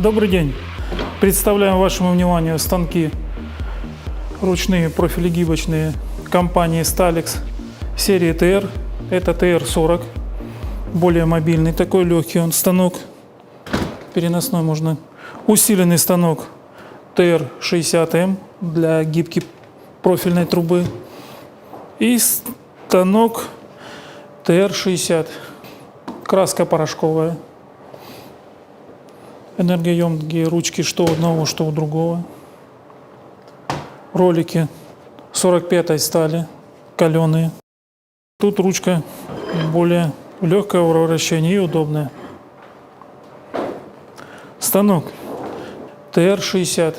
Добрый день. Представляем вашему вниманию станки ручные профилегибочные компании Stalex серии TR. Это TR40. Более мобильный, такой легкий он станок. Переносной можно. Усиленный станок TR60M для гибкой профильной трубы. И станок TR60. Краска порошковая. Энергоемкие ручки что у одного, что у другого. Ролики 45 стали, каленые. Тут ручка более легкая в вращении и удобная. Станок ТР-60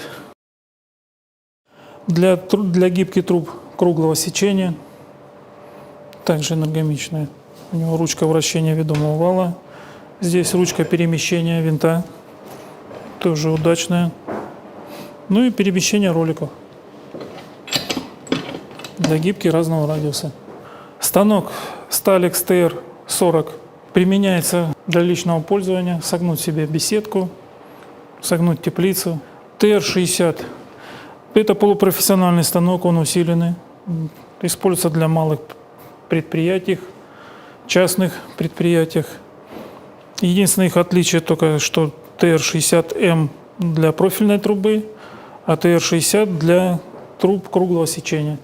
для, для гибких труб круглого сечения. Также энергомичная. У него ручка вращения ведомого вала. Здесь ручка перемещения винта. Тоже удачная. Ну и перемещение роликов. Для гибки разного радиуса. Станок Stalex TR40 применяется для личного пользования. Согнуть себе беседку, согнуть теплицу. TR60 это полупрофессиональный станок, он усиленный. Используется для малых предприятий, частных предприятиях. Единственное их отличие только, что ТР-60М для профильной трубы, а ТР-60 для труб круглого сечения.